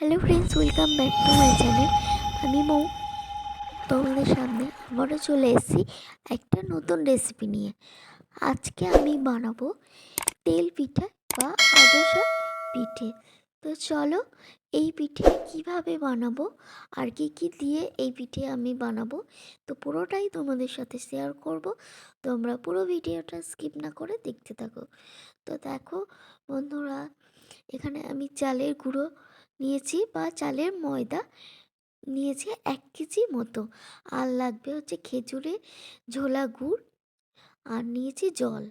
Hello friends welcome back to my channel আমি মৌ, তোমাদের সামনে আবারও চলে এসেছি একটা নতুন রেসিপি নিয়ে। আজকে আমি বানাবো তেল পিঠে বা আদসা পিঠে। তো চলো এই পিঠে কীভাবে বানাবো আর কি কি দিয়ে এই পিঠে আমি বানাবো, তো পুরোটাই তোমাদের সাথে শেয়ার করব। তোমরা পুরো ভিডিওটা স্কিপ না করে দেখতে থাকো। তো দেখো বন্ধুরা, এখানে আমি চালের গুঁড়ো নিয়েছি বা চালের ময়দা নিয়েছি এক কেজি মতো। আর লাগবে হচ্ছে খেজুরে ঝোলা গুড় আর নিয়েছি জল।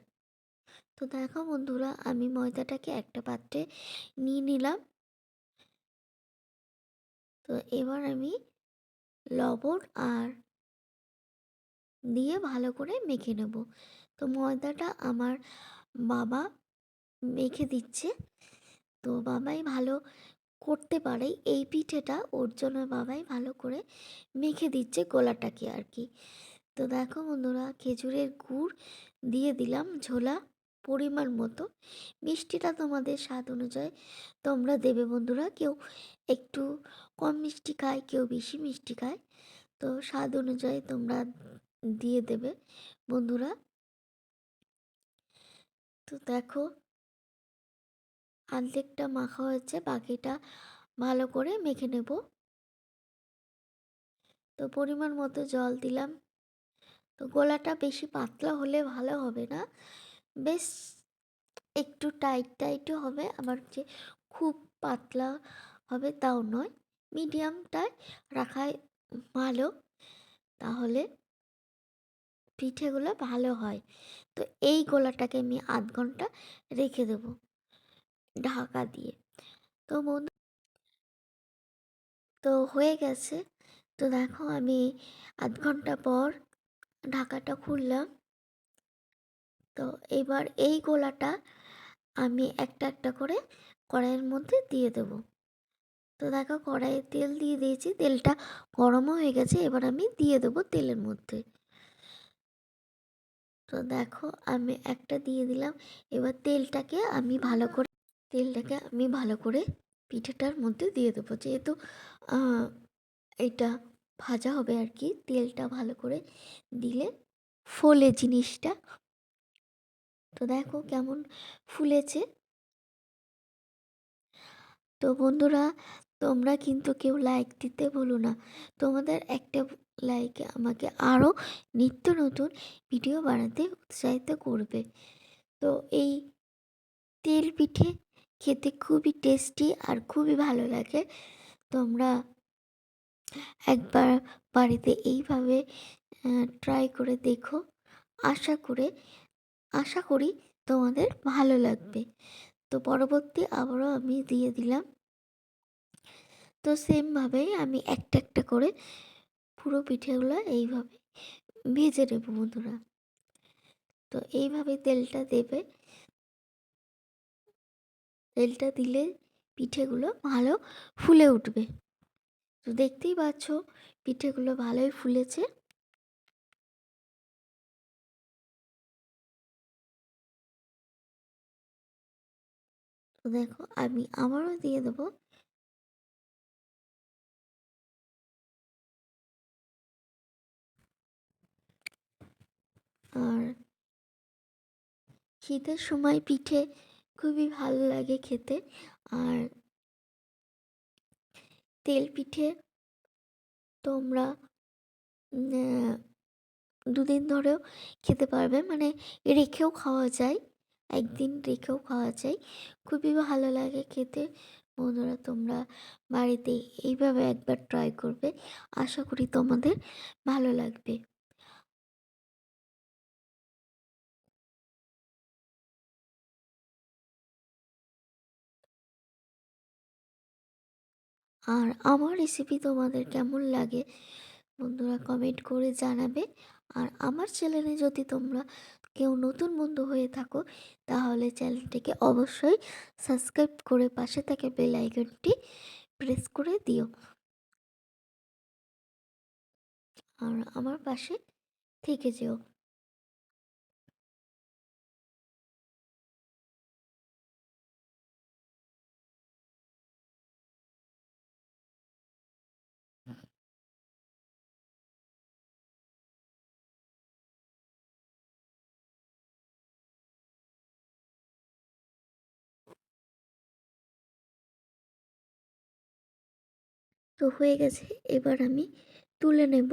তো দেখো বন্ধুরা, আমি ময়দাটাকে একটা পাত্রে নিয়ে নিলাম। তো এবার আমি লবণ আর দিয়ে ভালো করে মেখে নেব। তো ময়দাটা আমার বাবা মেখে দিচ্ছে। তো বাবাই ভালো করতে পারে, এই পিঠেটা ওর জন্য বাবাই ভালো করে মেখে দিচ্ছে গোলাটাকে আর কি। তো দেখো বন্ধুরা, খেজুরের গুড় দিয়ে দিলাম ঝোলা পরিমাণ মতো। মিষ্টিটা তোমাদের স্বাদ অনুযায়ী তোমরা দেবে বন্ধুরা, কেউ একটু কম মিষ্টি খায়, কেউ বেশি মিষ্টি খায়। তো স্বাদ অনুযায়ী তোমরা দিয়ে দেবে বন্ধুরা। তো দেখো অর্ধেকটা মাখা হয়েছে, বাকিটা ভালো করে মেখে নেব। তো পরিমাণ মতো জল দিলাম। তো গোলাটা বেশি পাতলা হলে ভালো হবে না। বেশ একটু টাইট টাইটও হবে, আবার যে খুব পাতলা হবে তাও নয়। মিডিয়ামটায় রাখাই ভালো, তাহলে পিঠেগুলো ভালো হয়। তো এই গোলাটাকে আমি আধ ঘণ্টা রেখে দেবো। ঢাকা দিয়ে। তো বন্ধু, তো হয়ে গেছে। তো দেখো আমি আধ ঘণ্টা পর ঢাকাটা খুললাম। তো এবার এই গোলাটা আমি একটা একটা করে কড়াইয়ের মধ্যে দিয়ে দেব। তো দেখো কড়াইয়ে তেল দিয়ে দিয়েছি, তেলটা গরমও হয়ে গেছে, এবার আমি দিয়ে দেবো তেলের মধ্যে। তো দেখো আমি একটা দিয়ে দিলাম, এবার তেলটাকে আমি ভালো করে তেলটাকে আমি ভালো করে পিঠেটার মধ্যে দিয়ে দেবো। যেহেতু এটা ভাজা হবে আর কি তেলটা ভালো করে দিলে ফোলে জিনিসটা। তো দেখো কেমন ফুলেছে। তো বন্ধুরা, তোমরা কিন্তু কেউ লাইক দিতে বলো না। তোমাদের একটা লাইকে আমাকে আরও নিত্য নতুন ভিডিও বানাতে উৎসাহিত করবে। তো এই তেল পিঠে খেতে খুবই টেস্টি আর খুবই ভালো লাগে। তোমরা একবার বাড়িতে এইভাবে ট্রাই করে দেখো। আশা করে, আশা করি তোমাদের ভালো লাগবে। তো পরবর্তী আবারও আমি দিয়ে দিলাম। তো সেমভাবেই আমি একটা একটা করে পুরো পিঠেগুলো এইভাবে ভেজে নেব বন্ধুরা। তো এইভাবে তেলটা দেবে। তেলটা দিলে পিঠেগুলো ভালো ফুলে উঠবে। তো দেখতেই পাচ্ছ, পিঠেগুলো ভালোই ফুলেছে। তো দেখো, আমি আবারও দিয়ে দেবো। আর শীতের সময় পিঠে খুবই ভালো লাগে খেতে। আর তেল পিঠে তোমরা দুদিন ধরেও খেতে পারবে। মানে রেখেও খাওয়া যায়, একদিন রেখেও খাওয়া যায়। খুবই ভালো লাগে খেতে। বন্ধুরা, তোমরা বাড়িতে এইভাবে একবার ট্রাই করবে। আশা করি তোমাদের ভালো লাগবে। আর আমার রেসিপি তোমাদের কেমন লাগে বন্ধুরা কমেন্ট করে জানাবে। আর আমার চ্যানেলে যদি তোমরা কেউ নতুন বন্ধু হয়ে থাকো, তাহলে চ্যানেলটিকে অবশ্যই সাবস্ক্রাইব করে পাশে থাকে বেল আইকনটি প্রেস করে দিও। আর আমার পাশে থেকে যেও। তো হয়ে গেছে, এবার আমি তুলে নেব।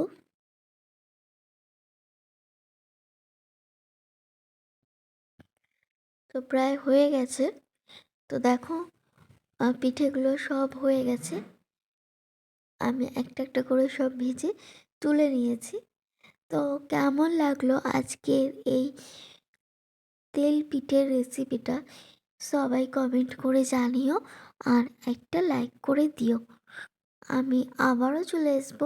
তো প্রায় হয়ে গেছে। তো দেখো পিঠেগুলো সব হয়ে গেছে। আমি একটা একটা করে সব ভেজে তুলে নিয়েছি। তো কেমন লাগল আজকের এই তেল পিঠের রেসিপিটা সবাই কমেন্ট করে জানিও আর একটা লাইক করে দিও। আমি আবারও চলে আসব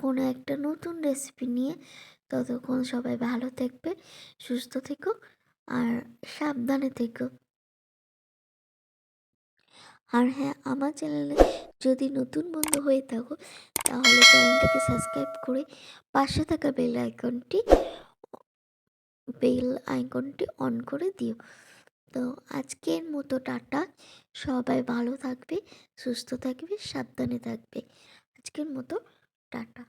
কোনো একটা নতুন রেসিপি নিয়ে। ততক্ষণ সবাই ভালো থাকবে, সুস্থ থেকো আর সাবধানে থেকো। আর হ্যাঁ আমার চ্যানেলে যদি নতুন বন্ধু হয়ে থাকো, তাহলে চ্যানেলটাকে সাবস্ক্রাইব করে পাশে থাকা বেল আইকনটি বেল আইকনটি অন করে দিও। তো আজকের মতো টাটা। সবাই ভালো থাকবে সুস্থ থাকবে সাবধানে থাকবে। আজকের মতো টাটা।